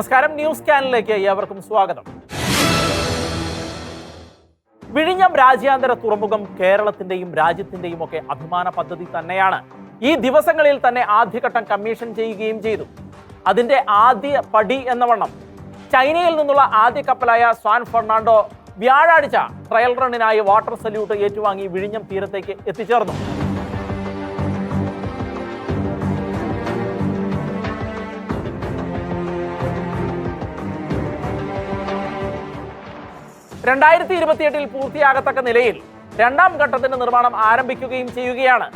നമസ്കാരം. ന്യൂസ് ചാനലിലേക്ക് ഏവർക്കും സ്വാഗതം. വിഴിഞ്ഞം രാജ്യാന്തര തുറമുഖം കേരളത്തിന്റെയും രാജ്യത്തിന്റെയും ഒക്കെ അഭിമാന പദ്ധതി തന്നെയാണ്. ഈ ദിവസങ്ങളിൽ തന്നെ ആദ്യഘട്ടം കമ്മീഷൻ ചെയ്യുകയും ചെയ്തു. അതിന്റെ ആദ്യ പടി എന്ന വണ്ണം ചൈനയിൽ നിന്നുള്ള ആദ്യ കപ്പലായ സ്വാൻ ഫെർണാണ്ടോ വ്യാഴാഴ്ച ട്രയൽ റണ്ണിനായി വാട്ടർ സല്യൂട്ട് ഏറ്റുവാങ്ങി വിഴിഞ്ഞം തീരത്തേക്ക് എത്തിച്ചേർന്നു. രണ്ടായിരത്തി ഇരുപത്തിയെട്ടിൽ പൂർത്തിയാകത്തക്ക നിലയിൽ രണ്ടാം ഘട്ടത്തിന്റെ നിർമ്മാണം ആരംഭിക്കുകയും ചെയ്യുകയാണ്.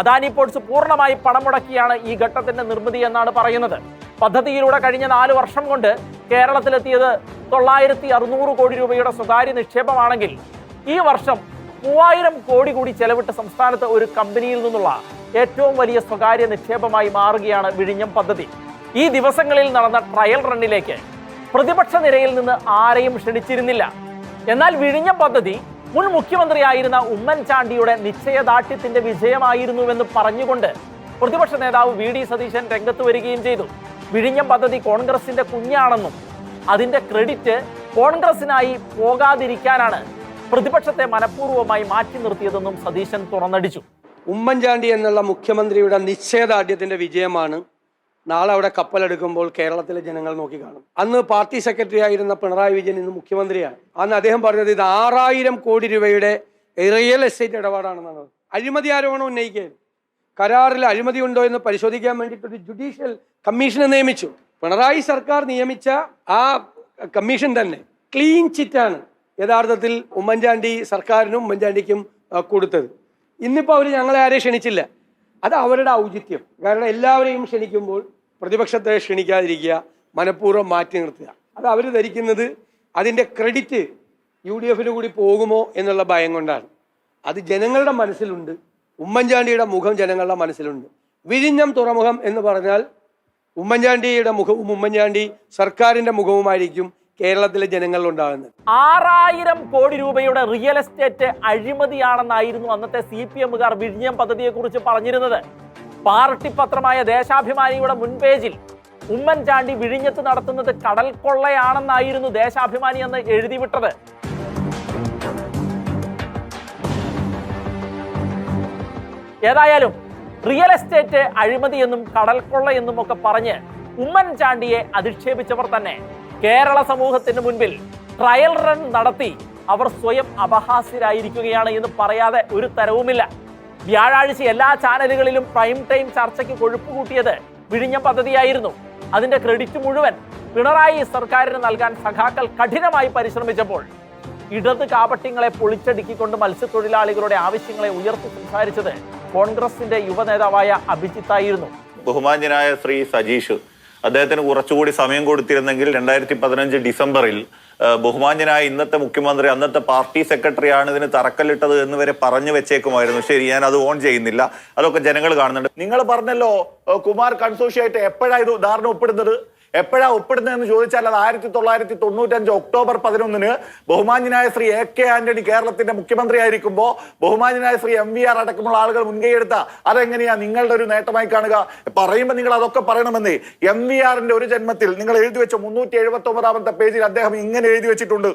അദാനി പോർട്സ് പൂർണമായി പണം മുടക്കിയാണ് ഈ ഘട്ടത്തിന്റെ നിർമ്മിതി എന്നാണ് പറയുന്നത്. പദ്ധതിയിലൂടെ കഴിഞ്ഞ നാല് വർഷം കൊണ്ട് കേരളത്തിലെത്തിയത് തൊള്ളായിരത്തി അറുന്നൂറ് കോടി രൂപയുടെ സ്വകാര്യ നിക്ഷേപമാണെങ്കിൽ ഈ വർഷം മൂവായിരം കോടി കൂടി ചെലവിട്ട് സംസ്ഥാനത്ത് ഒരു കമ്പനിയിൽ നിന്നുള്ള ഏറ്റവും വലിയ സ്വകാര്യ നിക്ഷേപമായി മാറുകയാണ് വിഴിഞ്ഞം പദ്ധതി. ഈ ദിവസങ്ങളിൽ നടന്ന ട്രയൽ റണ്ണിലേക്ക് പ്രതിപക്ഷ നിരയിൽ നിന്ന് ആരെയും ക്ഷണിച്ചിരുന്നില്ല. എന്നാൽ വിഴിഞ്ഞ പദ്ധതി മുൻ മുഖ്യമന്ത്രിയായിരുന്ന ഉമ്മൻചാണ്ടിയുടെ നിശ്ചയദാർഢ്യത്തിന്റെ വിജയമായിരുന്നുവെന്ന് പറഞ്ഞുകൊണ്ട് പ്രതിപക്ഷ നേതാവ് വി ഡി സതീശൻ രംഗത്ത് വരികയും ചെയ്തു. വിഴിഞ്ഞം പദ്ധതി കോൺഗ്രസിന്റെ കുഞ്ഞാണെന്നും അതിന്റെ ക്രെഡിറ്റ് കോൺഗ്രസിനായി പോകാതിരിക്കാനാണ് പ്രതിപക്ഷത്തെ മനഃപൂർവമായി മാറ്റി നിർത്തിയതെന്നും സതീശൻ തുറന്നടിച്ചു. ഉമ്മൻചാണ്ടി എന്നുള്ള മുഖ്യമന്ത്രിയുടെ നിശ്ചയദാർഢ്യത്തിന്റെ വിജയമാണ് നാളെ അവിടെ കപ്പലെടുക്കുമ്പോൾ കേരളത്തിലെ ജനങ്ങൾ നോക്കി കാണും. അന്ന് പാർട്ടി സെക്രട്ടറി ആയിരുന്ന പിണറായി വിജയൻ ഇന്ന് മുഖ്യമന്ത്രിയാണ്. അന്ന് അദ്ദേഹം പറഞ്ഞത് ഇത് ആറായിരം കോടി രൂപയുടെ റിയൽ എസ്റ്റേറ്റ് ഇടപാടാണെന്നാണ്. അഴിമതി ആരോപണം ഉന്നയിക്കുകയും കരാറിൽ അഴിമതി ഉണ്ടോ എന്ന് പരിശോധിക്കാൻ വേണ്ടിയിട്ട് ഒരു ജുഡീഷ്യൽ കമ്മീഷനെ നിയമിച്ചു. പിണറായി സർക്കാർ നിയമിച്ച ആ കമ്മീഷൻ തന്നെ ക്ലീൻ ചിറ്റാണ് യഥാർത്ഥത്തിൽ ഉമ്മൻചാണ്ടി സർക്കാരിനും ഉമ്മൻചാണ്ടിക്കും കൊടുത്തത്. ഇന്നിപ്പോൾ അവർ ഞങ്ങളെ ആരെയും ക്ഷണിച്ചില്ല. അത് അവരുടെ ഔചിത്യം. കാരണം എല്ലാവരെയും ക്ഷണിക്കുമ്പോൾ പ്രതിപക്ഷത്തെ ക്ഷണിക്കാതിരിക്കുക മനഃപൂർവം മാറ്റി നിർത്തുക. അത് അവർ ധരിക്കുന്നത് അതിന്റെ ക്രെഡിറ്റ് യു ഡി എഫിന് കൂടി പോകുമോ എന്നുള്ള ഭയം കൊണ്ടാണ്. അത് ജനങ്ങളുടെ മനസ്സിലുണ്ട്. ഉമ്മൻചാണ്ടിയുടെ മുഖം ജനങ്ങളുടെ മനസ്സിലുണ്ട്. വിഴിഞ്ഞം തുറമുഖം എന്ന് പറഞ്ഞാൽ ഉമ്മൻചാണ്ടിയുടെ മുഖവും ഉമ്മൻചാണ്ടി സർക്കാരിന്റെ മുഖവുമായിരിക്കും കേരളത്തിലെ ജനങ്ങളിൽ ഉണ്ടാകുന്നത്. ആറായിരം കോടി രൂപയുടെ റിയൽ എസ്റ്റേറ്റ് അഴിമതിയാണെന്നായിരുന്നു അന്നത്തെ സി പി എമ്മുകാർ വിഴിഞ്ഞം പദ്ധതിയെ കുറിച്ച് പറഞ്ഞിരുന്നത്. പാർട്ടി പത്രമായ ദേശാഭിമാനിയുടെ മുൻപേജിൽ ഉമ്മൻചാണ്ടി വിഴിഞ്ഞത്ത് നടത്തുന്നത് കടൽ കൊള്ളയാണെന്നായിരുന്നു ദേശാഭിമാനി എന്ന് എഴുതിവിട്ടത് ഏതായാലും റിയൽ എസ്റ്റേറ്റ് അഴിമതി എന്നും കടൽ കൊള്ള എന്നും ഒക്കെ പറഞ്ഞ് ഉമ്മൻചാണ്ടിയെ അധിക്ഷേപിച്ചവർ തന്നെ. കേരള സമൂഹത്തിന് മുൻപിൽ ട്രയൽ റൺ നടത്തി അവർ സ്വയം അപഹാസ്യരായിരിക്കുകയാണ് എന്ന് പറയാതെ ഒരു തരവുമില്ല. വ്യാഴാഴ്ച എല്ലാ ചാനലുകളിലും പ്രൈം ടൈം ചർച്ചയ്ക്ക് കൊഴുപ്പ് കൂട്ടിയത് വിഴിഞ്ഞ പദ്ധതിയായിരുന്നു. അതിന്റെ ക്രെഡിറ്റ് മുഴുവൻ പിണറായി സർക്കാരിന് നൽകാൻ സഖാക്കൾ കഠിനമായി പരിശ്രമിച്ചപ്പോൾ ഇടത് കാപട്യങ്ങളെ പൊളിച്ചടുക്കിക്കൊണ്ട് മത്സ്യത്തൊഴിലാളികളുടെ ആവശ്യങ്ങളെ ഉയർത്തി സംസാരിച്ചത് കോൺഗ്രസിന്റെ യുവനേതാവായ അഭിജിത്തായിരുന്നു. ബഹുമാന്യനായ ശ്രീ സജീഷ് അദ്ദേഹത്തിന് കുറച്ചുകൂടി സമയം കൊടുത്തിരുന്നെങ്കിൽ രണ്ടായിരത്തി പതിനഞ്ച് ഡിസംബറിൽ ബഹുമാന്യനായ ഇന്നത്തെ മുഖ്യമന്ത്രി അന്നത്തെ പാർട്ടി സെക്രട്ടറിയാണ് ഇതിന് തറക്കല്ലിട്ടത് എന്ന് വരെ പറഞ്ഞു വെച്ചേക്കുമായിരുന്നു. ശരി ഞാൻ അത് ഓൺ ചെയ്യുന്നില്ല. അതൊക്കെ ജനങ്ങൾ കാണുന്നുണ്ട്. നിങ്ങൾ പറഞ്ഞല്ലോ കുമാർ കൺസോഷിയായിട്ട് എപ്പോഴായിരുന്നു ധാരണ ഒപ്പിടുന്നത്? എപ്പോഴാ ഒപ്പിടുന്നതെന്ന് ചോദിച്ചാൽ അത് ആയിരത്തി തൊള്ളായിരത്തി തൊണ്ണൂറ്റഞ്ച് ഒക്ടോബർ പതിനൊന്നിന് ബഹുമാന്യനായ ശ്രീ എ കെ ആന്റണി കേരളത്തിന്റെ മുഖ്യമന്ത്രി ആയിരിക്കുമ്പോൾ ബഹുമാന്യനായ ശ്രീ എം വി ആർ അടക്കമുള്ള ആളുകൾ മുൻകൈയെടുത്ത അതെങ്ങനെയാ നിങ്ങളുടെ ഒരു നേട്ടമായി കാണുക? പറയുമ്പോൾ നിങ്ങൾ അതൊക്കെ പറയണമെന്നേ. എം വി ആറിന്റെ ഒരു ജന്മത്തിൽ നിങ്ങൾ എഴുതി വെച്ച മുന്നൂറ്റി എഴുപത്തി ഒമ്പതാമത്തെ പേജിൽ അദ്ദേഹം ഇങ്ങനെ എഴുതി വെച്ചിട്ടുണ്ട്.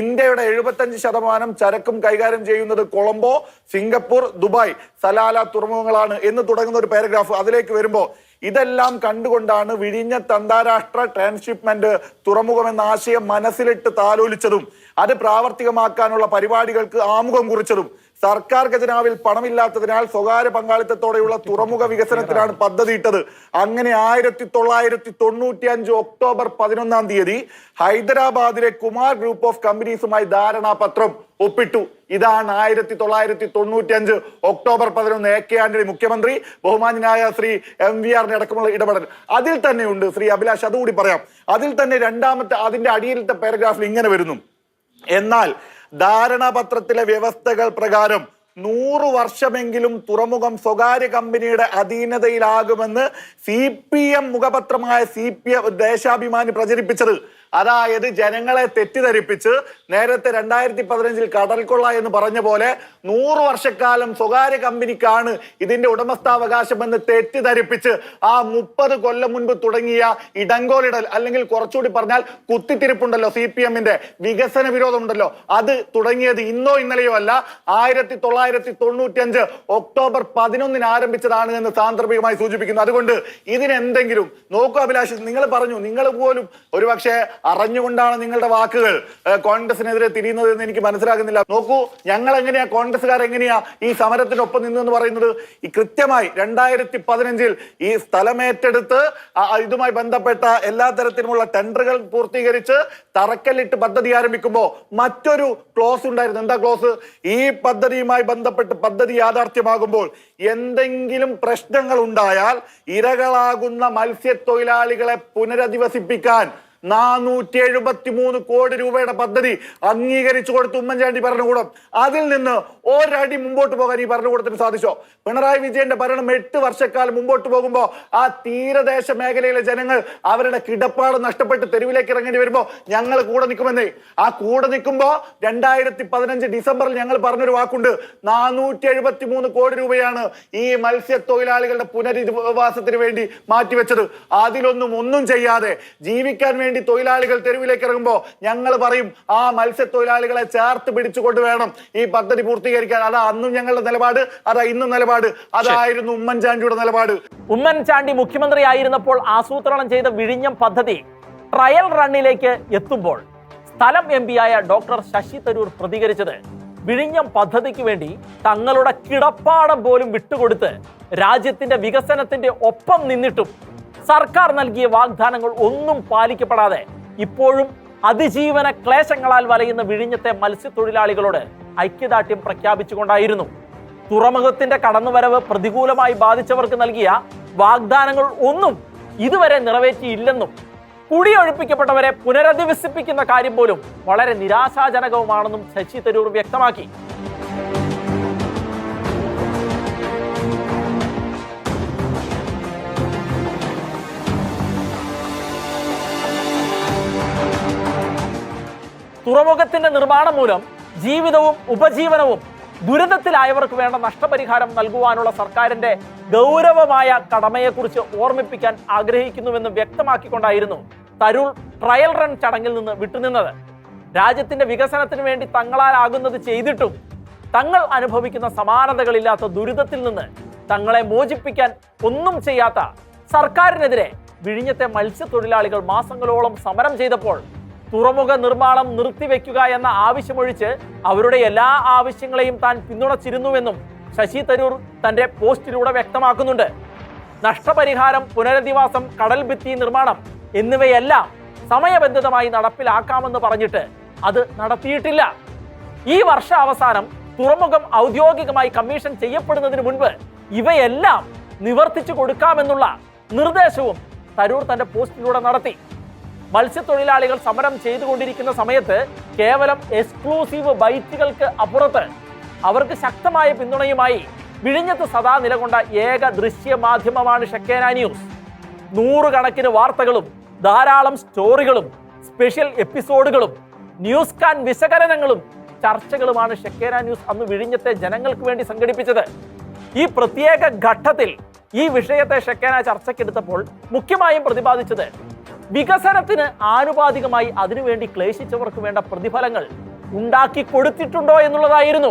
ഇന്ത്യയുടെ എഴുപത്തഞ്ച് ശതമാനം ചരക്കും കൈകാര്യം ചെയ്യുന്നത് കൊളംബോ സിംഗപ്പൂർ ദുബായ് സലാല തുറമുഖങ്ങളാണ് എന്ന് തുടങ്ങുന്ന ഒരു പാരഗ്രാഫ് അതിലേക്ക് വരുമ്പോൾ ഇതെല്ലാം കണ്ടുകൊണ്ടാണ് വിഴിഞ്ഞത്ത് അന്താരാഷ്ട്ര ട്രാൻസ്ഷിപ്മെന്റ് തുറമുഖം എന്ന ആശയം മനസ്സിലിട്ട് താലോലിച്ചതും അത് പ്രാവർത്തികമാക്കാനുള്ള പരിപാടികൾക്ക് ആമുഖം കുറിച്ചതും സർക്കാർ ഖജനാവിൽ പണമില്ലാത്തതിനാൽ സ്വകാര്യ പങ്കാളിത്തത്തോടെയുള്ള തുറമുഖ വികസനത്തിനാണ് പദ്ധതി ഇട്ടത്. അങ്ങനെ ആയിരത്തി തൊള്ളായിരത്തി തൊണ്ണൂറ്റി അഞ്ച് ഒക്ടോബർ പതിനൊന്നാം തീയതി ഹൈദരാബാദിലെ കുമാർ ഗ്രൂപ്പ് ഓഫ് കമ്പനീസുമായി ധാരണാപത്രം ഒപ്പിട്ടു. ഇതാണ് ആയിരത്തി തൊള്ളായിരത്തി തൊണ്ണൂറ്റി അഞ്ച് ഒക്ടോബർ പതിനൊന്ന് എ കെ ആന്റണി മുഖ്യമന്ത്രി ബഹുമാന്യനായ ശ്രീ എം വി ആറിന്റെ അടക്കമുള്ള ഇടപെടൽ. അതിൽ തന്നെയുണ്ട് ശ്രീ അഭിലാഷ് അതുകൂടി പറയാം. അതിൽ തന്നെ രണ്ടാമത്തെ അതിന്റെ അടിയിലത്തെ പാരഗ്രാഫിൽ ഇങ്ങനെ വരുന്നു. എന്നാൽ ധാരണാപത്രത്തിലെ വ്യവസ്ഥകൾ പ്രകാരം നൂറ് വർഷമെങ്കിലും തുറമുഖം സ്വകാര്യ കമ്പനിയുടെ അധീനതയിലാകുമെന്ന് സി പി എം മുഖപത്രമായ സി പി എം ദേശാഭിമാനി പ്രചരിപ്പിച്ചത്. അതായത് ജനങ്ങളെ തെറ്റിദ്ധരിപ്പിച്ച് നേരത്തെ രണ്ടായിരത്തി പതിനഞ്ചിൽ കടൽക്കൊള്ള എന്ന് പറഞ്ഞ പോലെ നൂറ് വർഷക്കാലം സ്വകാര്യ കമ്പനിക്കാണ് ഇതിന്റെ ഉടമസ്ഥാവകാശം എന്ന് തെറ്റിദ്ധരിപ്പിച്ച് ആ മുപ്പത് കൊല്ലം മുൻപ് തുടങ്ങിയ ഇടങ്കോലിടൽ അല്ലെങ്കിൽ കുറച്ചുകൂടി പറഞ്ഞാൽ കുത്തിത്തിരിപ്പുണ്ടല്ലോ സി പി എമ്മിന്റെ വികസന വിരോധമുണ്ടല്ലോ. അത് തുടങ്ങിയത് ഇന്നോ ഇന്നലെയോ അല്ല. ആയിരത്തി തൊള്ളായിരത്തി തൊണ്ണൂറ്റിയഞ്ച് ഒക്ടോബർ പതിനൊന്നിന് ആരംഭിച്ചതാണ് എന്ന് സാന്ദർഭികമായി സൂചിപ്പിക്കുന്നു. അതുകൊണ്ട് ഇതിനെന്തെങ്കിലും നോക്കൂ അഭിലാഷ് നിങ്ങൾ പറഞ്ഞു നിങ്ങൾ പോലും ഒരുപക്ഷെ അറിഞ്ഞുകൊണ്ടാണ് നിങ്ങളുടെ വാക്കുകൾ കോൺഗ്രസിനെതിരെ തിരിയുന്നത് എന്ന് എനിക്ക് മനസ്സിലാകുന്നില്ല. നോക്കൂ ഞങ്ങൾ എങ്ങനെയാ കോൺഗ്രസ്സുകാർ എങ്ങനെയാ ഈ സമരത്തിനൊപ്പം നിന്നു എന്ന് പറയുന്നത്? ഈ കൃത്യമായി രണ്ടായിരത്തി പതിനഞ്ചിൽ ഈ സ്ഥലമേറ്റെടുത്ത് ഇതുമായി ബന്ധപ്പെട്ട എല്ലാ തരത്തിലുമുള്ള ടെൻഡറുകൾ പൂർത്തീകരിച്ച് തറക്കല്ലിട്ട് പദ്ധതി ആരംഭിക്കുമ്പോൾ മറ്റൊരു ക്ലോസ് ഉണ്ടായിരുന്നു. എന്താ ക്ലോസ്? ഈ പദ്ധതിയുമായി ബന്ധപ്പെട്ട് പദ്ധതി യാഥാർത്ഥ്യമാകുമ്പോൾ എന്തെങ്കിലും പ്രശ്നങ്ങൾ ഉണ്ടായാൽ ഇരകളാകുന്ന മത്സ്യത്തൊഴിലാളികളെ പുനരധിവസിപ്പിക്കാൻ നാനൂറ്റി എഴുപത്തി മൂന്ന് കോടി രൂപയുടെ പദ്ധതി അംഗീകരിച്ചു കൊടുത്ത് ഉമ്മൻചാണ്ടി ഭരണകൂടം. അതിൽ നിന്ന് ഒരടി മുമ്പോട്ട് പോകാൻ ഈ ഭരണകൂടത്തിന് സാധിച്ചോ? പിണറായി വിജയന്റെ ഭരണം എട്ട് വർഷക്കാലം മുമ്പോട്ട് പോകുമ്പോൾ ആ തീരദേശ മേഖലയിലെ ജനങ്ങൾ അവരുടെ കിടപ്പാട് നഷ്ടപ്പെട്ട് തെരുവിലേക്ക് ഇറങ്ങേണ്ടി വരുമ്പോൾ ഞങ്ങൾ കൂടെ നിൽക്കുമെന്നേ. ആ കൂടെ നിൽക്കുമ്പോൾ രണ്ടായിരത്തി പതിനഞ്ച് ഡിസംബറിൽ ഞങ്ങൾ പറഞ്ഞൊരു വാക്കുണ്ട്. നാനൂറ്റി എഴുപത്തി മൂന്ന് കോടി രൂപയാണ് ഈ മത്സ്യത്തൊഴിലാളികളുടെ പുനരധിവാസത്തിന് വേണ്ടി മാറ്റിവെച്ചത്. അതിലൊന്നും ഒന്നും ചെയ്യാതെ ജീവിക്കാൻ വേണ്ടി തൊഴിലാളികൾ തെരുവിലേക്ക് ഇറങ്ങുമ്പോൾ ഞങ്ങൾ പറയും ആ മത്സ്യത്തൊഴിലാളികളെ ചേർത്ത് പിടിച്ചുകൊണ്ട് വേണം ഈ പദ്ധതി പൂർത്തീകരിക്കാൻ. അതാ അന്നും ഞങ്ങളുടെ നിലപാട് അതാ ഇന്നും നിലപാട്. അതായിരുന്നു ഉമ്മൻചാണ്ടിയുടെ നിലപാട്. ഉമ്മൻചാണ്ടി മുഖ്യമന്ത്രി ആയിരുന്നപ്പോൾ ആസൂത്രണം ചെയ്ത വിഴിഞ്ഞം പദ്ധതി ട്രയൽ റണ്ണിലേക്ക് എത്തുമ്പോൾ സ്ഥലം എം ആയ ഡോക്ടർ ശശി തരൂർ പ്രതികരിച്ചത് വിഴിഞ്ഞം പദ്ധതിക്ക് വേണ്ടി തങ്ങളുടെ കിടപ്പാടം പോലും വിട്ടുകൊടുത്ത് രാജ്യത്തിന്റെ വികസനത്തിന്റെ ഒപ്പം നിന്നിട്ടും സർക്കാർ നൽകിയ വാഗ്ദാനങ്ങൾ ഒന്നും പാലിക്കപ്പെടാതെ ഇപ്പോഴും അതിജീവന ക്ലേശങ്ങളാൽ വലയുന്ന വിഴിഞ്ഞത്തെ മത്സ്യത്തൊഴിലാളികളോട് ഐക്യദാർഢ്യം പ്രഖ്യാപിച്ചുകൊണ്ടായിരുന്നു തുറമുഖത്തിന്റെ കടന്നുവരവ് പ്രതികൂലമായി ബാധിച്ചവർക്ക് നൽകിയ വാഗ്ദാനങ്ങൾ ഒന്നും ഇതുവരെ നിറവേറ്റിയില്ലെന്നും കുടിയൊഴിപ്പിക്കപ്പെട്ടവരെ പുനരധിവസിപ്പിക്കുന്ന കാര്യം പോലും വളരെ നിരാശാജനകവുമാണെന്നും ശശി തരൂർ വ്യക്തമാക്കി. തുറമുഖത്തിന്റെ നിർമ്മാണം മൂലം ജീവിതവും ഉപജീവനവും ദുരിതത്തിലായവർക്ക് വേണ്ട നഷ്ടപരിഹാരം നൽകുവാനുള്ള സർക്കാരിന്റെ ഗൗരവമായ കടമയെക്കുറിച്ച് ഓർമ്മിപ്പിക്കാൻ ആഗ്രഹിക്കുന്നുവെന്ന് വ്യക്തമാക്കിക്കൊണ്ടായിരുന്നു തരുൾ ട്രയൽ റൺ ചടങ്ങിൽ നിന്ന് വിട്ടുനിന്നത്. രാജ്യത്തിന്റെ വികസനത്തിന് വേണ്ടി തങ്ങളാലാകുന്നത് ചെയ്തിട്ടും തങ്ങൾ അനുഭവിക്കുന്ന സമാനതകളില്ലാത്ത ദുരിതത്തിൽ നിന്ന് തങ്ങളെ മോചിപ്പിക്കാൻ ഒന്നും ചെയ്യാത്ത സർക്കാരിനെതിരെ വിഴിഞ്ഞത്തെ മത്സ്യത്തൊഴിലാളികൾ മാസങ്ങളോളം സമരം ചെയ്തപ്പോൾ തുറമുഖ നിർമ്മാണം നിർത്തിവെക്കുക എന്ന ആവശ്യമൊഴിച്ച് അവരുടെ എല്ലാ ആവശ്യങ്ങളെയും താൻ പിന്തുണച്ചിരുന്നുവെന്നും ശശി തരൂർ തന്റെ പോസ്റ്റിലൂടെ വ്യക്തമാക്കുന്നുണ്ട്. നഷ്ടപരിഹാരം പുനരധിവാസം കടൽ ഭിത്തി നിർമ്മാണം എന്നിവയെല്ലാം സമയബന്ധിതമായി നടപ്പിലാക്കാമെന്ന് പറഞ്ഞിട്ട് അത് നടത്തിയിട്ടില്ല. ഈ വർഷ അവസാനം തുറമുഖം ഔദ്യോഗികമായി കമ്മീഷൻ ചെയ്യപ്പെടുന്നതിന് മുൻപ് ഇവയെല്ലാം നിവർത്തിച്ചു കൊടുക്കാമെന്നുള്ള നിർദ്ദേശവും തരൂർ തന്റെ പോസ്റ്റിലൂടെ നടത്തി. മത്സ്യത്തൊഴിലാളികൾ സമരം ചെയ്തുകൊണ്ടിരിക്കുന്ന സമയത്ത് കേവലം എക്സ്ക്ലൂസീവ് ബൈറ്റുകൾക്ക് അപ്പുറത്ത് അവർക്ക് ശക്തമായ പിന്തുണയുമായി വിഴിഞ്ഞത്ത് സദാ നിലകൊണ്ട ഏക ദൃശ്യ മാധ്യമമാണ് ഷക്കേന ന്യൂസ്. നൂറുകണക്കിന് വാർത്തകളും ധാരാളം സ്റ്റോറികളും സ്പെഷ്യൽ എപ്പിസോഡുകളും ന്യൂസ് കാൻ വിശകലനങ്ങളും ചർച്ചകളുമാണ് ഷക്കേന ന്യൂസ് അന്ന് വിഴിഞ്ഞത്തെ ജനങ്ങൾക്ക് വേണ്ടി സംഘടിപ്പിച്ചത്. ഈ പ്രത്യേക ഘട്ടത്തിൽ ഈ വിഷയത്തെ ഷക്കേന ചർച്ചയ്ക്കെടുത്തപ്പോൾ മുഖ്യമായും പ്രതിപാദിച്ചത് വികസനത്തിന് ആനുപാതികമായി അതിനുവേണ്ടി ക്ലേശിച്ചവർക്ക് വേണ്ട പ്രതിഫലങ്ങൾ ഉണ്ടാക്കി കൊടുത്തിട്ടുണ്ടോ എന്നുള്ളതായിരുന്നു.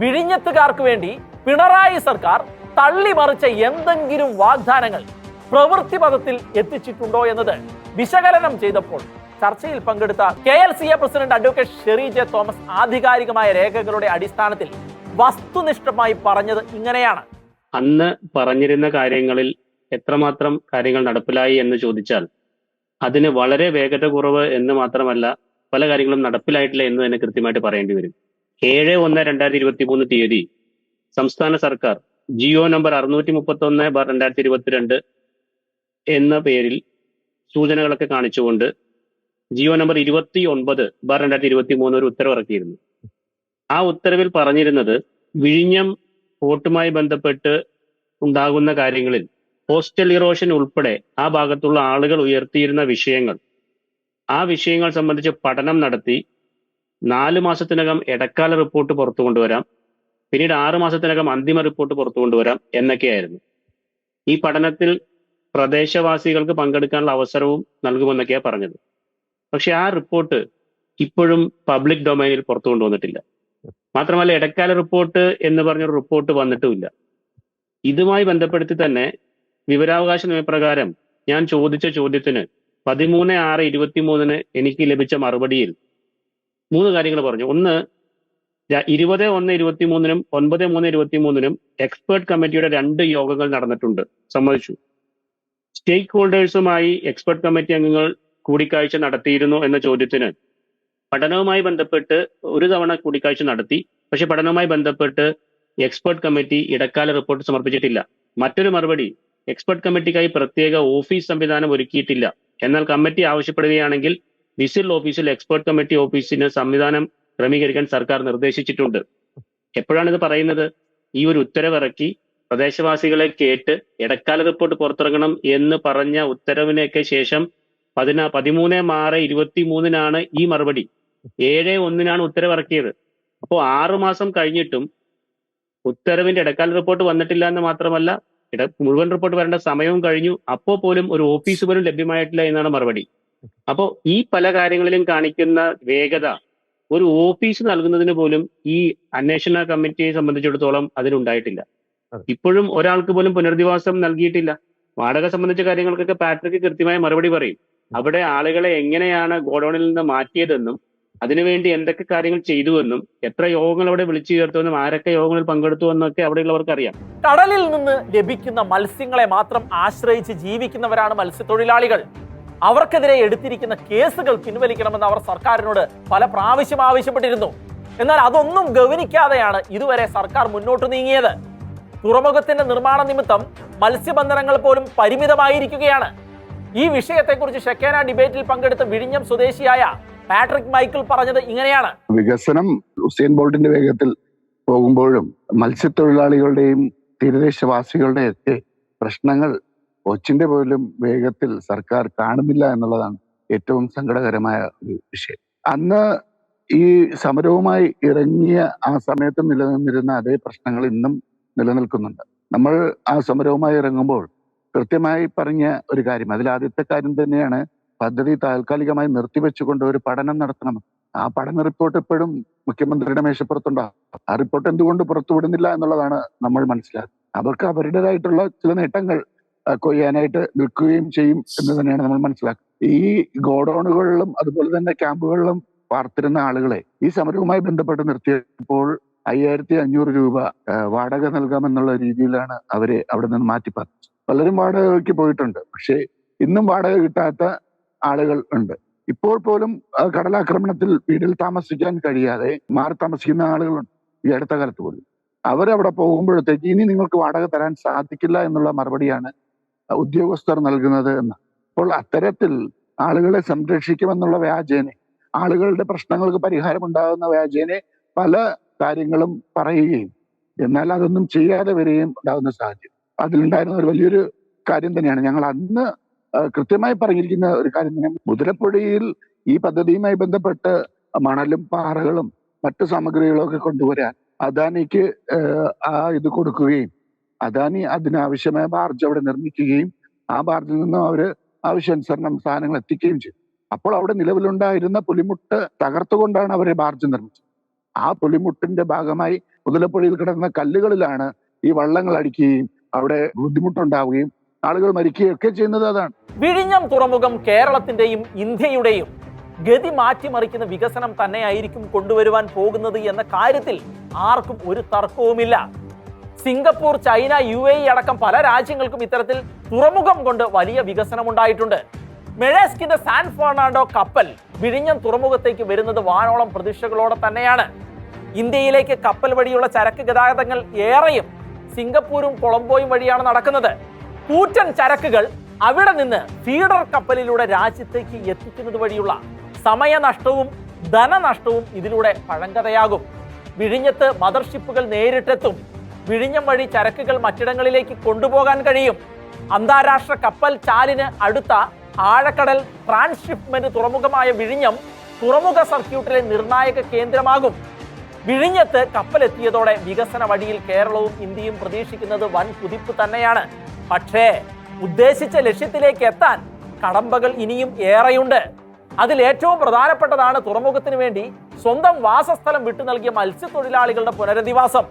വിഴിഞ്ഞത്തുകാർക്ക് വേണ്ടി പിണറായി സർക്കാർ തള്ളിമറിച്ച എന്തെങ്കിലും വാഗ്ദാനങ്ങൾ പ്രവൃത്തി പദത്തിൽ എത്തിച്ചിട്ടുണ്ടോ എന്നത് വിശകലനം ചെയ്തപ്പോൾ ചർച്ചയിൽ പങ്കെടുത്ത K L C A president advocate Sherry J Thomas ആധികാരികമായ രേഖകളുടെ അടിസ്ഥാനത്തിൽ വസ്തുനിഷ്ഠമായി പറഞ്ഞത് ഇങ്ങനെയാണ്. അന്ന് പറഞ്ഞിരുന്ന കാര്യങ്ങളിൽ എത്രമാത്രം കാര്യങ്ങൾ നടപ്പിലായി എന്ന് ചോദിച്ചാൽ അതിന് വളരെ വേഗത കുറവ് എന്ന് മാത്രമല്ല പല കാര്യങ്ങളും നടപ്പിലായിട്ടില്ല എന്ന് തന്നെ കൃത്യമായിട്ട് പറയേണ്ടി വരും. ഏഴ് ഒന്ന് രണ്ടായിരത്തി ഇരുപത്തി മൂന്ന് തീയതി സംസ്ഥാന സർക്കാർ ജിയോ നമ്പർ അറുന്നൂറ്റി മുപ്പത്തി ഒന്ന് ബാർ രണ്ടായിരത്തി ഇരുപത്തിരണ്ട് എന്ന പേരിൽ സൂചനകളൊക്കെ കാണിച്ചുകൊണ്ട് ജിയോ നമ്പർ ഇരുപത്തി ഒൻപത് ബാർ രണ്ടായിരത്തി ഇരുപത്തി മൂന്ന് ഒരു ഉത്തരവ് ഇറക്കിയിരുന്നു ആ ഉത്തരവിൽ പറഞ്ഞിരുന്നത് വിഴിഞ്ഞം പോർട്ടുമായി ബന്ധപ്പെട്ട് ഉണ്ടാകുന്ന കാര്യങ്ങളിൽ കോസ്റ്റൽ ഇറോഷൻ ഉൾപ്പെടെ ആ ഭാഗത്തുള്ള ആളുകൾ ഉയർത്തിയിരുന്ന വിഷയങ്ങൾ. ആ വിഷയങ്ങൾ സംബന്ധിച്ച് പഠനം നടത്തി നാല് മാസത്തിനകം ഇടക്കാല റിപ്പോർട്ട് പുറത്തു കൊണ്ടുവരാം. പിന്നീട് ആറ് മാസത്തിനകം അന്തിമ റിപ്പോർട്ട് പുറത്തു കൊണ്ടുവരാം എന്നൊക്കെയായിരുന്നു. ഈ പഠനത്തിൽ പ്രദേശവാസികൾക്ക് പങ്കെടുക്കാനുള്ള അവസരവും നൽകുമെന്നൊക്കെയാണ് പറഞ്ഞത്. പക്ഷെ ആ റിപ്പോർട്ട് ഇപ്പോഴും പബ്ലിക് ഡൊമൈനിൽ പുറത്തു കൊണ്ടുവന്നിട്ടില്ല. മാത്രമല്ല ഇടക്കാല റിപ്പോർട്ട് എന്ന് പറഞ്ഞൊരു റിപ്പോർട്ട് വന്നിട്ടുമില്ല. ഇതുമായി ബന്ധപ്പെടുത്തി തന്നെ വിവരാവകാശ നിയമപ്രകാരം ഞാൻ ചോദിച്ച ചോദ്യത്തിന് പതിമൂന്ന് ആറ് ഇരുപത്തിമൂന്നിന് എനിക്ക് ലഭിച്ച മറുപടിയിൽ മൂന്ന് കാര്യങ്ങൾ പറഞ്ഞു. ഒന്ന് ഇരുപത് ഒന്ന് ഇരുപത്തിമൂന്നിനും ഒൻപത് മൂന്ന് ഇരുപത്തിമൂന്നിനും എക്സ്പേർട്ട് കമ്മിറ്റിയുടെ രണ്ട് യോഗങ്ങൾ നടന്നിട്ടുണ്ട്. സമ്മതിച്ചു. സ്റ്റേക്ക് ഹോൾഡേഴ്സുമായി എക്സ്പേർട്ട് കമ്മിറ്റി അംഗങ്ങൾ കൂടിക്കാഴ്ച നടത്തിയിരുന്നു എന്ന ചോദ്യത്തിന് പഠനവുമായി ബന്ധപ്പെട്ട് ഒരു തവണ കൂടിക്കാഴ്ച നടത്തി. പക്ഷെ പഠനവുമായി ബന്ധപ്പെട്ട് എക്സ്പേർട്ട് കമ്മിറ്റി ഇടക്കാല റിപ്പോർട്ട് സമർപ്പിച്ചിട്ടില്ല. മറ്റൊരു മറുപടി എക്സ്പെർട്ട് കമ്മിറ്റിക്കായി പ്രത്യേക ഓഫീസ് സംവിധാനം ഒരുക്കിയിട്ടില്ല. എന്നാൽ കമ്മിറ്റി ആവശ്യപ്പെടുകയാണെങ്കിൽ വിസിൽ ഓഫീസിൽ എക്സ്പെർട്ട് കമ്മിറ്റി ഓഫീസിന് സംവിധാനം ക്രമീകരിക്കാൻ സർക്കാർ നിർദ്ദേശിച്ചിട്ടുണ്ട്. എപ്പോഴാണ് ഇത് പറയുന്നത്? ഈ ഒരു ഉത്തരവിറക്കി പ്രദേശവാസികളെ കേട്ട് ഇടക്കാല റിപ്പോർട്ട് പുറത്തിറങ്ങണം എന്ന് പറഞ്ഞ ഉത്തരവിനൊക്കെ ശേഷം പതിനാ പതിമൂന്ന് മാറ് ഇരുപത്തി മൂന്നിനാണ് ഈ മറുപടി. ഏഴ് ഒന്നിനാണ് ഉത്തരവിറക്കിയത്. അപ്പോൾ ആറു മാസം കഴിഞ്ഞിട്ടും ഉത്തരവിന്റെ ഇടക്കാല റിപ്പോർട്ട് വന്നിട്ടില്ല എന്ന് മാത്രമല്ല ഇട മുഴുവൻ റിപ്പോർട്ട് വരേണ്ട സമയവും കഴിഞ്ഞു. അപ്പോ പോലും ഒരു ഓഫീസ് പോലും ലഭ്യമായിട്ടില്ല എന്നാണ് മറുപടി. അപ്പോൾ ഈ പല കാര്യങ്ങളിലും കാണിക്കുന്ന വേഗത ഒരു ഓഫീസ് നൽകുന്നതിന് പോലും ഈ അന്വേഷണ കമ്മിറ്റിയെ സംബന്ധിച്ചിടത്തോളം അതിനുണ്ടായിട്ടില്ല ഇപ്പോഴും ഒരാൾക്ക് പോലും പുനരധിവാസം നൽകിയിട്ടില്ല. വാടക സംബന്ധിച്ച കാര്യങ്ങൾക്കൊക്കെ പാട്രിക്ക് കൃത്യമായ മറുപടി പറയും. അവിടെ ആളുകളെ എങ്ങനെയാണ് ഗോഡൌണിൽ നിന്ന് മാറ്റിയതെന്നും അതിനുവേണ്ടി എന്തൊക്കെ കാര്യങ്ങൾ ചെയ്തുവെന്നും എത്ര യോഗങ്ങൾ അവിടെ വിളിച്ചു ചേർത്തുവെന്നും ആരൊക്കെ യോഗങ്ങളിൽ പങ്കെടുത്തു എന്നൊക്കെ അവിടെയുള്ളവർക്ക് അറിയാം കടലിൽ നിന്ന് ലഭിക്കുന്ന മത്സ്യങ്ങളെ മാത്രം ആശ്രയിച്ച് ജീവിക്കുന്നവരാണ് മത്സ്യത്തൊഴിലാളികൾ. അവർക്കെതിരെ എടുത്തിരിക്കുന്ന കേസുകൾ പിൻവലിക്കണമെന്ന് അവർ സർക്കാരിനോട് പല പ്രാവശ്യം ആവശ്യപ്പെട്ടിരുന്നു. എന്നാൽ അതൊന്നും ഗൗനിക്കാതെയാണ് ഇതുവരെ സർക്കാർ മുന്നോട്ട് നീങ്ങിയത്. തുറമുഖത്തിന്റെ നിർമ്മാണ നിമിത്തം മത്സ്യബന്ധനങ്ങൾ പോലും പരിമിതമായിരിക്കുകയാണ്. ഈ വിഷയത്തെക്കുറിച്ച് ഷെക്കേന ഡിബേറ്റിൽ പങ്കെടുത്ത വിഴിഞ്ഞം സ്വദേശിയായ പാട്രിക് മൈക്കിൾ പറഞ്ഞത് ഇങ്ങനെയാണ്. വികസനം ഉസൈൻ ബോൾട്ടിന്റെ വേഗത്തിൽ പോകുമ്പോഴും മത്സ്യത്തൊഴിലാളികളുടെയും തീരദേശവാസികളുടെയും ഒക്കെ പ്രശ്നങ്ങൾ ഒച്ചിന്റെ പോലും വേഗത്തിൽ സർക്കാർ കാണുന്നില്ല എന്നുള്ളതാണ് ഏറ്റവും സങ്കടകരമായ ഒരു വിഷയം. അന്ന് ഈ സമരവുമായി ഇറങ്ങിയ ആ സമയത്ത് നിലനിന്നിരുന്ന അതേ പ്രശ്നങ്ങൾ ഇന്നും നിലനിൽക്കുന്നുണ്ട്. നമ്മൾ ആ സമരവുമായി ഇറങ്ങുമ്പോൾ കൃത്യമായി പറഞ്ഞ ഒരു കാര്യം അതിൽ ആദ്യത്തെ കാര്യം തന്നെയാണ് പദ്ധതി താൽക്കാലികമായി നിർത്തിവെച്ചുകൊണ്ട് ഒരു പഠനം നടത്തണം. ആ പഠന റിപ്പോർട്ട് എപ്പോഴും മുഖ്യമന്ത്രിയുടെ മേശപ്പുറത്തുണ്ടാകും ആ റിപ്പോർട്ട് എന്തുകൊണ്ട് പുറത്തുവിടുന്നില്ല എന്നുള്ളതാണ് നമ്മൾ മനസ്സിലാക്കുന്നത്. അവർക്ക് അവരുടേതായിട്ടുള്ള ചില നേട്ടങ്ങൾ കൊയ്യാനായിട്ട് നിൽക്കുകയും ചെയ്യും എന്ന് തന്നെയാണ് നമ്മൾ മനസ്സിലാക്കുന്നത്. ഈ ഗോഡൌണുകളിലും അതുപോലെ തന്നെ ക്യാമ്പുകളിലും പാർത്തിരുന്ന ആളുകളെ ഈ സമരവുമായി ബന്ധപ്പെട്ട് നിർത്തിയപ്പോൾ അയ്യായിരത്തി അഞ്ഞൂറ് രൂപ വാടക നൽകാമെന്നുള്ള രീതിയിലാണ് അവരെ അവിടെ നിന്ന് മാറ്റിപ്പാർപ്പിച്ചത് പലരും വാടകയ്ക്ക് പോയിട്ടുണ്ട്. പക്ഷേ ഇന്നും വാടക കിട്ടാത്ത ആളുകൾ ഉണ്ട്. ഇപ്പോൾ പോലും കടലാക്രമണത്തിൽ വീട്ടിൽ താമസിക്കാൻ കഴിയാതെ മാറി താമസിക്കുന്ന ആളുകളുണ്ട് ഈ അടുത്ത കാലത്ത് പോലും. അവരവിടെ പോകുമ്പോഴത്തേക്ക് ഇനി നിങ്ങൾക്ക് വാടക തരാൻ സാധിക്കില്ല എന്നുള്ള മറുപടിയാണ് ഉദ്യോഗസ്ഥർ നൽകുന്നത് എന്ന്. അപ്പോൾ അത്തരത്തിൽ ആളുകളെ സംരക്ഷിക്കുമെന്നുള്ള വ്യാജേനെ ആളുകളുടെ പ്രശ്നങ്ങൾക്ക് പരിഹാരം ഉണ്ടാകുന്ന വ്യാജേനെ പല കാര്യങ്ങളും പറയുകയും എന്നാൽ അതൊന്നും ചെയ്യാതെ വരികയും ഉണ്ടാകുന്ന സാഹചര്യം. അതിലുണ്ടായിരുന്ന ഒരു വലിയൊരു കാര്യം തന്നെയാണ്. ഞങ്ങൾ അന്ന് കൃത്യമായി പറഞ്ഞിരിക്കുന്ന ഒരു കാര്യം തന്നെ. മുതലപ്പുഴയിൽ ഈ പദ്ധതിയുമായി ബന്ധപ്പെട്ട് മണലും പാറകളും മറ്റു സാമഗ്രികളും ഒക്കെ കൊണ്ടുവരാൻ അദാനിക്ക് ആ ഇത് കൊടുക്കുകയും അദാനി അതിനാവശ്യമായ ബാർജ് അവിടെ നിർമ്മിക്കുകയും ആ ബാർജിൽ നിന്നും അവർ ആവശ്യാനുസരണം സാധനങ്ങൾ എത്തിക്കുകയും ചെയ്തു. അപ്പോൾ അവിടെ നിലവിലുണ്ടായിരുന്ന പുലിമുട്ട് തകർത്തുകൊണ്ടാണ് അവരെ ബാർജ് നിർമ്മിച്ചത്. ആ പുലിമുട്ടിന്റെ ഭാഗമായി മുതലപ്പുഴയിൽ കിടന്ന കല്ലുകളിലാണ് ഈ വള്ളങ്ങൾ അടിക്കുകയും അവിടെ ബുദ്ധിമുട്ടുണ്ടാവുകയും ആളുകൾ മരിക്കുകയൊക്കെ ചെയ്യുന്നത് അതാണ്. വിഴിഞ്ഞം തുറമുഖം കേരളത്തിന്റെയും ഇന്ത്യയുടെയും ഗതി മാറ്റിമറിക്കുന്ന വികസനം തന്നെയായിരിക്കും കൊണ്ടുവരുവാൻ പോകുന്നത് എന്ന കാര്യത്തിൽ ആർക്കും ഒരു തർക്കവുമില്ല. സിംഗപ്പൂർ ചൈന യു എ അടക്കം പല രാജ്യങ്ങൾക്കും ഇത്തരത്തിൽ തുറമുഖം കൊണ്ട് വലിയ വികസനം ഉണ്ടായിട്ടുണ്ട് മെഴേസ്കിന്റെ സാൻ ഫെർണാണ്ടോ കപ്പൽ വിഴിഞ്ഞം തുറമുഖത്തേക്ക് വരുന്നത് വാനോളം പ്രതീക്ഷകളോടെ തന്നെയാണ്. ഇന്ത്യയിലേക്ക് കപ്പൽ വഴിയുള്ള ചരക്ക് ഗതാഗതങ്ങൾ ഏറെയും സിംഗപ്പൂരും കൊളംബോയും വഴിയാണ് നടക്കുന്നത്. കൂറ്റൻ ചരക്കുകൾ അവിടെ നിന്ന് ഫീഡർ കപ്പലിലൂടെ രാജ്യത്തേക്ക് എത്തിക്കുന്നത് വഴിയുള്ള സമയനഷ്ടവും ധനനഷ്ടവും ഇതിലൂടെ പഴങ്കഥയാകും. വിഴിഞ്ഞത്ത് മദർഷിപ്പുകൾ നേരിട്ടെത്തും. വിഴിഞ്ഞം വഴി ചരക്കുകൾ മറ്റിടങ്ങളിലേക്ക് കൊണ്ടുപോകാൻ കഴിയും. അന്താരാഷ്ട്ര കപ്പൽ ചാലിന് അടുത്ത ആഴക്കടൽ ട്രാൻസ്ഷിപ്മെന്റ് തുറമുഖമായ വിഴിഞ്ഞം തുറമുഖ സർക്യൂട്ടിലെ നിർണായക കേന്ദ്രമാകും. വിഴിഞ്ഞത്ത് കപ്പലെത്തിയതോടെ വികസന വഴിയിൽ കേരളവും ഇന്ത്യയും പ്രതീക്ഷിക്കുന്നത് വൻ കുതിപ്പ് തന്നെയാണ്. പക്ഷേ ഉദ്ദേശിച്ച ലക്ഷ്യത്തിലേക്ക് എത്താൻ കടമ്പകൾ ഇനിയും ഏറെയുണ്ട്. അതിൽ ഏറ്റവും പ്രധാനപ്പെട്ടതാണ് തുറമുഖത്തിന് വേണ്ടി സ്വന്തം വാസസ്ഥലം വിട്ടു നൽകിയ മത്സ്യത്തൊഴിലാളികളുടെ പുനരധിവാസം.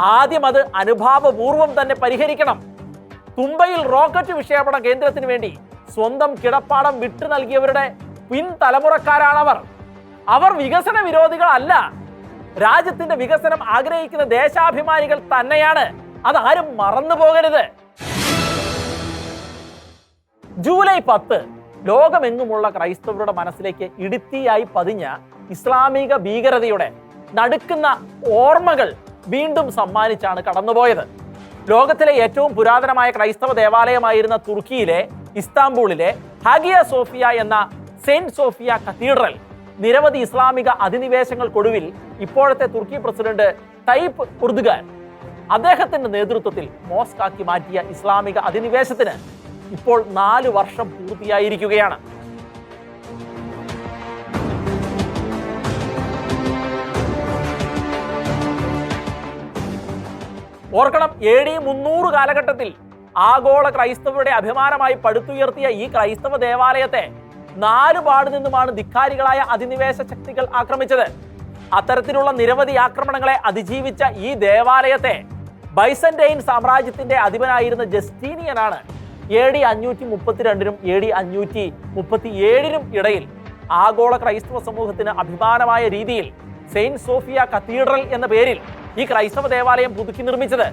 ആദ്യം അത് അനുഭാവപൂർവം തന്നെ പരിഹരിക്കണം. തുമ്പയിൽ റോക്കറ്റ് വിക്ഷേപണ കേന്ദ്രത്തിന് വേണ്ടി സ്വന്തം കിടപ്പാടം വിട്ടു നൽകിയവരുടെ പിൻതലമുറക്കാരാണവർ. അവർ വികസന വിരോധികളല്ല. രാജ്യത്തിന്റെ വികസനം ആഗ്രഹിക്കുന്ന ദേശാഭിമാനികൾ തന്നെയാണ്. അതാരും മറന്നു പോകരുത് ജൂലൈ പത്ത് ലോകമെങ്ങുമുള്ള ക്രൈസ്തവരുടെ മനസ്സിലേക്ക് ഇടുത്തിയായി പതിഞ്ഞ ഇസ്ലാമിക ഭീകരതയുടെ നടുക്കുന്ന ഓർമ്മകൾ വീണ്ടും സമ്മാനിച്ചാണ് കടന്നുപോയത്. ലോകത്തിലെ ഏറ്റവും പുരാതനമായ ക്രൈസ്തവ ദേവാലയമായിരുന്ന തുർക്കിയിലെ ഇസ്താംബൂളിലെ ഹഗിയ സോഫിയ എന്ന സെയിന്റ് സോഫിയ കത്തീഡ്രൽ. നിരവധി ഇസ്ലാമിക അധിനിവേശങ്ങൾക്കൊടുവിൽ ഇപ്പോഴത്തെ തുർക്കി പ്രസിഡന്റ് തയ്പ് ഉർദുഗാൻ അദ്ദേഹത്തിന്റെ നേതൃത്വത്തിൽ മോസ്കാക്കി മാറ്റിയ ഇസ്ലാമിക അധിനിവേശത്തിന് ഇപ്പോൾ നാല് വർഷം പൂർത്തിയായിരിക്കുകയാണ്. ഓർക്കണം എ ഡി മുന്നൂറ് കാലഘട്ടത്തിൽ ആഗോള ക്രൈസ്തവരുടെ അഭിമാനമായി പടുത്തുയർത്തിയ ഈ ക്രൈസ്തവ ദേവാലയത്തെ നാല് പാട് നിന്നുമാണ് ധിക്കാരികളായ അധിനിവേശ ശക്തികൾ ആക്രമിച്ചത്. അത്തരത്തിലുള്ള നിരവധി ആക്രമണങ്ങളെ അതിജീവിച്ച ഈ ദേവാലയത്തെ ബൈസന്റൈൻ സാമ്രാജ്യത്തിന്റെ അധിപനായിരുന്ന ജസ്റ്റീനിയനാണ് എ ഡി അഞ്ഞൂറ്റി മുപ്പത്തിരണ്ടിനും എ ഡി അഞ്ഞൂറ്റി മുപ്പത്തി ഏഴിനും ഇടയിൽ ആഗോള ക്രൈസ്തവ സമൂഹത്തിന് അഭിമാനമായ രീതിയിൽ സെയിന്റ് സോഫിയ കത്തീഡ്രൽ എന്ന പേരിൽ ഈ ക്രൈസ്തവ ദേവാലയം പുതുക്കി നിർമ്മിച്ചത്.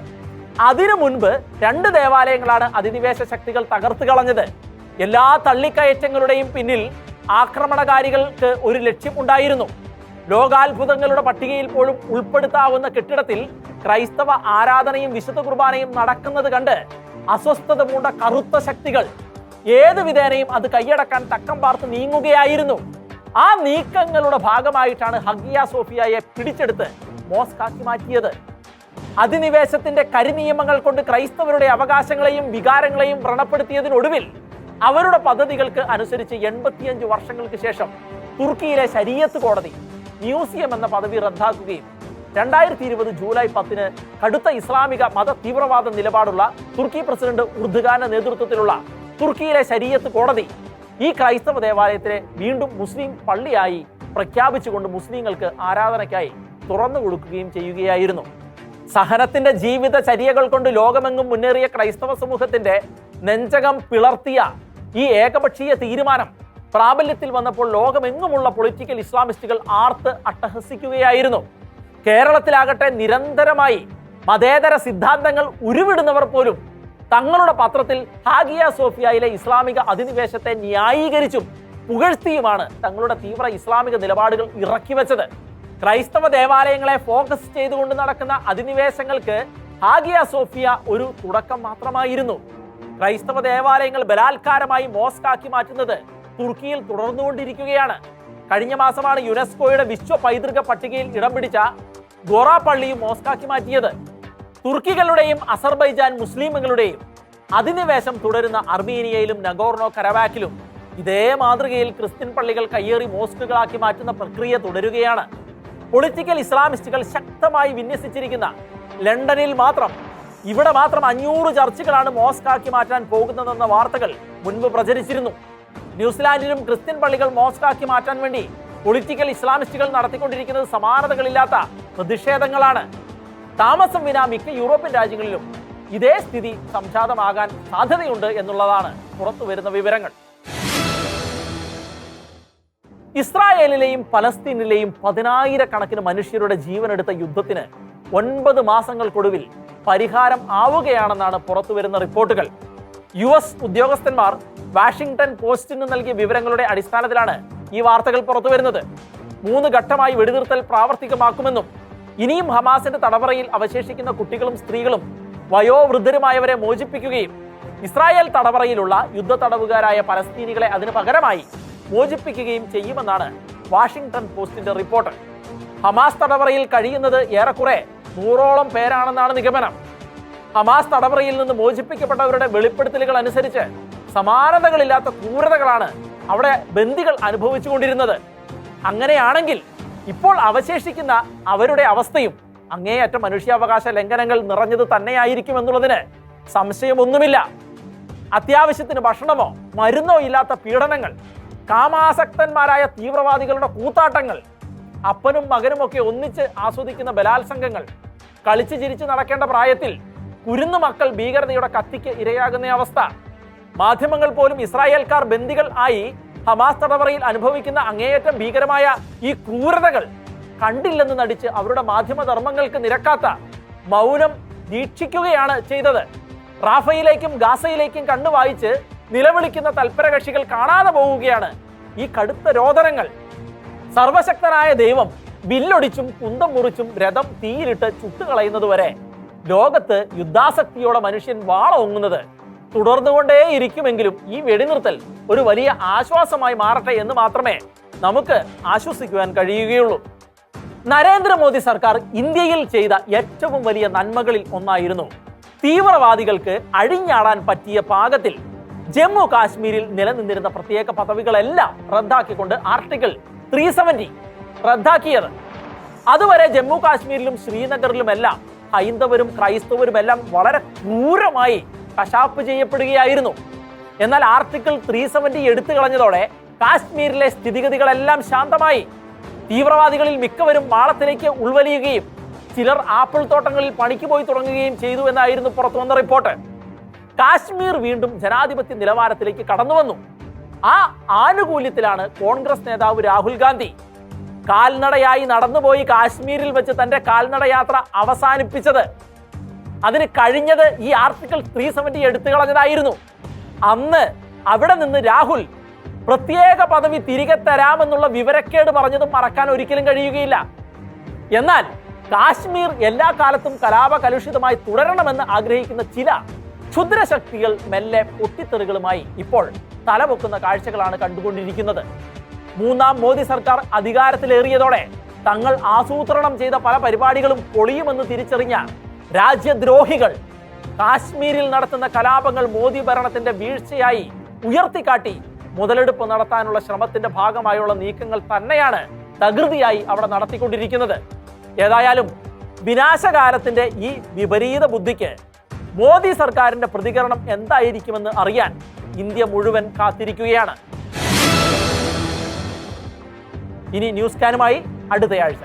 അതിനു മുൻപ് രണ്ട് ദേവാലയങ്ങളാണ് അധിനിവേശ ശക്തികൾ തകർത്ത് കളഞ്ഞത്. എല്ലാ തള്ളിക്കയറ്റങ്ങളുടെയും പിന്നിൽ ആക്രമണകാരികൾക്ക് ഒരു ലക്ഷ്യം ഉണ്ടായിരുന്നു. ലോകാത്ഭുതങ്ങളുടെ പട്ടികയിൽ പോലും ഉൾപ്പെടുത്താവുന്ന കെട്ടിടത്തിൽ ക്രൈസ്തവ ആരാധനയും വിശുദ്ധ കുർബാനയും നടക്കുന്നത് കണ്ട് അസ്വസ്ഥത മൂണ്ട കറുത്ത ശക്തികൾ. ഏത് വിധേനയും അത് കൈയടക്കാൻ തക്കം പാർത്ത് നീങ്ങുകയായിരുന്നു. ആ നീക്കങ്ങളുടെ ഭാഗമായിട്ടാണ് ഹഗിയ സോഫിയയെ പിടിച്ചെടുത്ത് മോസ്കാക്കി മാറ്റിയത്. അധിനിവേശത്തിന്റെ കരിനിയമങ്ങൾ കൊണ്ട് ക്രൈസ്തവരുടെ അവകാശങ്ങളെയും വികാരങ്ങളെയും വ്രണപ്പെടുത്തിയതിനൊടുവിൽ അവരുടെ പദ്ധതികൾക്ക് അനുസരിച്ച് എൺപത്തിയഞ്ച് വർഷങ്ങൾക്ക് ശേഷം തുർക്കിയിലെ ശരീരത്ത് കോടതി മ്യൂസിയം എന്ന പദവി റദ്ദാക്കുകയും രണ്ടായിരത്തി ഇരുപത് ജൂലൈ പത്തിന് കടുത്ത ഇസ്ലാമിക മത തീവ്രവാദ നിലപാടുള്ള തുർക്കി പ്രസിഡന്റ് ഉർദുഖാന്റെ നേതൃത്വത്തിലുള്ള തുർക്കിയിലെ ശരീയത്ത് കോടതി ഈ ക്രൈസ്തവ ദേവാലയത്തിനെ വീണ്ടും മുസ്ലിം പള്ളിയായി പ്രഖ്യാപിച്ചുകൊണ്ട് മുസ്ലിങ്ങൾക്ക് ആരാധനയ്ക്കായി തുറന്നു കൊടുക്കുകയും ചെയ്യുകയായിരുന്നു. സഹനത്തിന്റെ ജീവിത ചര്യകൾ കൊണ്ട് ലോകമെങ്ങും മുന്നേറിയ ക്രൈസ്തവ സമൂഹത്തിന്റെ നെഞ്ചകം പിളർത്തിയ ഈ ഏകപക്ഷീയ തീരുമാനം പ്രാബല്യത്തിൽ വന്നപ്പോൾ ലോകമെങ്ങുമുള്ള പൊളിറ്റിക്കൽ ഇസ്ലാമിസ്റ്റുകൾ ആർത്ത് അട്ടഹസിക്കുകയായിരുന്നു. കേരളത്തിലാകട്ടെ നിരന്തരമായി മതേതര സിദ്ധാന്തങ്ങൾ ഉരുവിടുന്നവർ പോലും തങ്ങളുടെ പത്രത്തിൽ ഹാഗിയ സോഫിയയിലെ ഇസ്ലാമിക അധിനിവേശത്തെ ന്യായീകരിച്ചും പുകഴ്ത്തിയുമാണ് തങ്ങളുടെ തീവ്ര ഇസ്ലാമിക നിലപാടുകൾ ഇറക്കി വെച്ചത്. ക്രൈസ്തവ ദേവാലയങ്ങളെ ഫോക്കസ് ചെയ്തുകൊണ്ട് നടക്കുന്ന അധിനിവേശങ്ങൾക്ക് ഹാഗിയ സോഫിയ ഒരു തുടക്കം മാത്രമായിരുന്നു. ക്രൈസ്തവ ദേവാലയങ്ങൾ ബലാത്കാരമായി മോസ്കാക്കി മാറ്റുന്നത് തുർക്കിയിൽ തുടർന്നുകൊണ്ടിരിക്കുകയാണ്. കഴിഞ്ഞ മാസമാണ് യുനെസ്കോയുടെ വിശ്വ പൈതൃക പട്ടികയിൽ ഇടം പിടിച്ച ഗോറ പള്ളിയും മോസ്കാക്കി മാറ്റിയത്. തുർക്കികളുടെയും അസർബൈജാൻ മുസ്ലിമുകളുടെയും അധിനിവേശം തുടരുന്ന അർമീനിയയിലും നഗോർണോ കരവാക്കിലും ഇതേ മാതൃകയിൽ ക്രിസ്ത്യൻ പള്ളികൾ കയ്യേറി മോസ്കുകളാക്കി മാറ്റുന്ന പ്രക്രിയ തുടരുകയാണ്. പൊളിറ്റിക്കൽ ഇസ്ലാമിസ്റ്റുകൾ ശക്തമായി വിന്യസിച്ചിരിക്കുന്ന ലണ്ടനിൽ മാത്രം ഇവിടെ മാത്രം അഞ്ഞൂറ് ചർച്ചുകളാണ് മോസ്കാക്കി മാറ്റാൻ പോകുന്നതെന്ന വാർത്തകൾ മുൻപ് പ്രചരിച്ചിരുന്നു. ന്യൂസിലാൻഡിലും ക്രിസ്ത്യൻ പള്ളികൾ മോസ്കാക്കി മാറ്റാൻ വേണ്ടി പൊളിറ്റിക്കൽ ഇസ്ലാമിസ്റ്റുകൾ നടത്തിക്കൊണ്ടിരിക്കുന്നത് സമാനതകളില്ലാത്ത പ്രതിഷേധങ്ങളാണ്. താമസം വിന മിക്ക യൂറോപ്യൻ രാജ്യങ്ങളിലും ഇതേ സ്ഥിതി സംജാതമാകാൻ സാധ്യതയുണ്ട് എന്നുള്ളതാണ് പുറത്തു വരുന്ന വിവരങ്ങൾ. ഇസ്രായേലിലെയും പലസ്തീനിലെയും പതിനായിരക്കണക്കിന് മനുഷ്യരുടെ ജീവനെടുത്ത യുദ്ധത്തിന് ഒൻപത് മാസങ്ങൾക്കൊടുവിൽ പരിഹാരം ആവുകയാണെന്നാണ് പുറത്തുവരുന്ന റിപ്പോർട്ടുകൾ. യു എസ് ഉദ്യോഗസ്ഥന്മാർ വാഷിംഗ്ടൺ പോസ്റ്റിന് നൽകിയ വിവരങ്ങളുടെ അടിസ്ഥാനത്തിലാണ് ഈ വാർത്തകൾ പുറത്തുവരുന്നത് മൂന്ന് ഘട്ടമായി വെടിനിർത്തൽ പ്രാവർത്തികമാക്കുമെന്നും ഇനിയും ഹമാസിന്റെ തടവറയിൽ അവശേഷിക്കുന്ന കുട്ടികളും സ്ത്രീകളും വയോവൃദ്ധരുമായവരെ മോചിപ്പിക്കുകയും ഇസ്രായേൽ തടവറയിലുള്ള യുദ്ധ തടവുകാരായ പലസ്തീനികളെ അതിന് പകരമായി മോചിപ്പിക്കുകയും ചെയ്യുമെന്നാണ് വാഷിംഗ്ടൺ പോസ്റ്റിന്റെ റിപ്പോർട്ട്. ഹമാസ് തടവറയിൽ കഴിയുന്നത് ഏറെക്കുറെ നൂറോളം പേരാണെന്നാണ് നിഗമനം. ഹമാസ് തടവറയിൽ നിന്ന് മോചിപ്പിക്കപ്പെട്ടവരുടെ വെളിപ്പെടുത്തലുകൾ അനുസരിച്ച് സമാനതകളില്ലാത്ത ക്രൂരതകളാണ് അവിടെ ബന്ദികൾ അനുഭവിച്ചുകൊണ്ടിരുന്നത്. അങ്ങനെയാണെങ്കിൽ ഇപ്പോൾ അവശേഷിക്കുന്ന അവരുടെ അവസ്ഥയും അങ്ങേയറ്റം മനുഷ്യാവകാശ ലംഘനങ്ങൾ നിറഞ്ഞത് തന്നെയായിരിക്കും എന്നുള്ളതിന് സംശയമൊന്നുമില്ല. അത്യാവശ്യത്തിന് ഭക്ഷണമോ മരുന്നോ ഇല്ലാത്ത പീഡനങ്ങൾ കാമാസക്തന്മാരായ തീവ്രവാദികളുടെ കൂത്താട്ടങ്ങൾ അപ്പനും മകനുമൊക്കെ ഒന്നിച്ച് ആസ്വദിക്കുന്ന ബലാത്സംഗങ്ങൾ കളിച്ചു ചിരിച്ചു നടക്കേണ്ട പ്രായത്തിൽ കുരുന്നു മക്കൾ ഭീകരതയുടെ കത്തിക്ക് ഇരയാകുന്ന അവസ്ഥ മാധ്യമങ്ങൾ പോലും ഇസ്രായേൽക്കാർ ബന്ദികൾ ആയി ഹമാസ് തടവറയിൽ അനുഭവിക്കുന്ന അങ്ങേയറ്റം ഭീകരമായ ഈ ക്രൂരതകൾ കണ്ടില്ലെന്ന് നടിച്ച് അവരുടെ മാധ്യമധർമ്മങ്ങൾക്ക് നിരക്കാത്ത മൗനം ദീക്ഷിക്കുകയാണ് ചെയ്തത്. റാഫയിലേക്കും ഗാസയിലേക്കും കണ്ണു വായിച്ച് നിലവിളിക്കുന്ന തൽപര കക്ഷികൾ കാണാതെ പോവുകയാണ് ഈ കടുത്ത രോദനങ്ങൾ. സർവശക്തനായ ദൈവം ബില്ലൊടിച്ചും കുന്തം മുറിച്ചും രഥം തീയിലിട്ട് ചുട്ടുകളയുന്നതുവരെ ലോകത്ത് യുദ്ധാസക്തിയോടെ മനുഷ്യൻ വാളോങ്ങുന്നത്. തുടർന്നുകൊണ്ടേയിരിക്കുമെങ്കിലും ഈ വെടിനിർത്തൽ ഒരു വലിയ ആശ്വാസമായി മാറട്ടെ എന്ന് മാത്രമേ നമുക്ക് ആശ്വസിക്കുവാൻ കഴിയുകയുള്ളൂ. നരേന്ദ്രമോദി സർക്കാർ ഇന്ത്യയിൽ ചെയ്ത ഏറ്റവും വലിയ നന്മകളിൽ ഒന്നായിരുന്നു തീവ്രവാദികൾക്ക് അഴിഞ്ഞാടാൻ പറ്റിയ പാകത്തിൽ ജമ്മു കാശ്മീരിൽ നിലനിന്നിരുന്ന പ്രത്യേക പദവികളെല്ലാം റദ്ദാക്കിക്കൊണ്ട് ആർട്ടിക്കിൾ ത്രീ സെവന്റി റദ്ദാക്കിയത്. അതുവരെ ജമ്മു കാശ്മീരിലും ശ്രീനഗറിലുമെല്ലാം ഹൈന്ദവരും ക്രൈസ്തവരുമെല്ലാം വളരെ ക്രൂരമായി കശാപ്പ് ചെയ്യപ്പെടുകയായിരുന്നു. എന്നാൽ ആർട്ടിക്കിൾ ത്രീ സെവന്റി എടുത്തു കളഞ്ഞതോടെ കാശ്മീരിലെ സ്ഥിതിഗതികളെല്ലാം ശാന്തമായി. തീവ്രവാദികളിൽ മിക്കവരും പാളത്തിലേക്ക് ഉൾവലിയുകയും ചിലർ ആപ്പിൾ തോട്ടങ്ങളിൽ പണിക്ക് പോയി തുടങ്ങുകയും ചെയ്തു എന്നായിരുന്നു പുറത്തു വന്ന റിപ്പോർട്ട്. കാശ്മീർ വീണ്ടും ജനാധിപത്യ നിലവാരത്തിലേക്ക് കടന്നു വന്നു ആ ആനുകൂല്യത്തിലാണ് കോൺഗ്രസ് നേതാവ് രാഹുൽ ഗാന്ധി. കാൽനടയായി നടന്നുപോയി കാശ്മീരിൽ വെച്ച് തന്റെ കാൽനടയാത്ര അവസാനിപ്പിച്ചത്. അതിന് കഴിഞ്ഞത് ഈ ആർട്ടിക്കിൾ ത്രീ സെവന്റി എടുത്തു കളഞ്ഞതായിരുന്നു അന്ന് അവിടെ നിന്ന് രാഹുൽ പ്രത്യേക പദവി തിരികെ തരാമെന്നുള്ള വിവരക്കേട് പറഞ്ഞത് മറക്കാൻ ഒരിക്കലും കഴിയുകയില്ല. എന്നാൽ കാശ്മീർ എല്ലാ കാലത്തും കലാപ കലുഷിതമായി തുടരണമെന്ന് ആഗ്രഹിക്കുന്ന ചില ക്ഷുദ്രശക്തികൾ മെല്ലെ പൊത്തിത്തെറികളുമായി ഇപ്പോൾ തലപൊക്കുന്ന കാഴ്ചകളാണ് കണ്ടുകൊണ്ടിരിക്കുന്നത്. മൂന്നാം മോദി സർക്കാർ അധികാരത്തിലേറിയതോടെ തങ്ങൾ ആസൂത്രണം ചെയ്ത പല പരിപാടികളും പൊളിയുമെന്ന് തിരിച്ചറിഞ്ഞ രാജ്യദ്രോഹികൾ കാശ്മീരിൽ നടത്തുന്ന കലാപങ്ങൾ മോദി ഭരണത്തിന്റെ വീഴ്ചയായി ഉയർത്തിക്കാട്ടി മുതലെടുപ്പ് നടത്താനുള്ള ശ്രമത്തിന്റെ ഭാഗമായുള്ള നീക്കങ്ങൾ തന്നെയാണ് തകൃതിയായി അവിടെ നടത്തിക്കൊണ്ടിരിക്കുന്നത്. ഏതായാലും വിനാശകാലത്തിന്റെ ഈ വിപരീത ബുദ്ധിക്ക് മോദി സർക്കാരിന്റെ പ്രതികരണം എന്തായിരിക്കുമെന്ന് അറിയാൻ ഇന്ത്യ മുഴുവൻ കാത്തിരിക്കുകയാണ്. ഇനി ന്യൂസ് സ്കാനുമായി അടുത്തയാഴ്ച.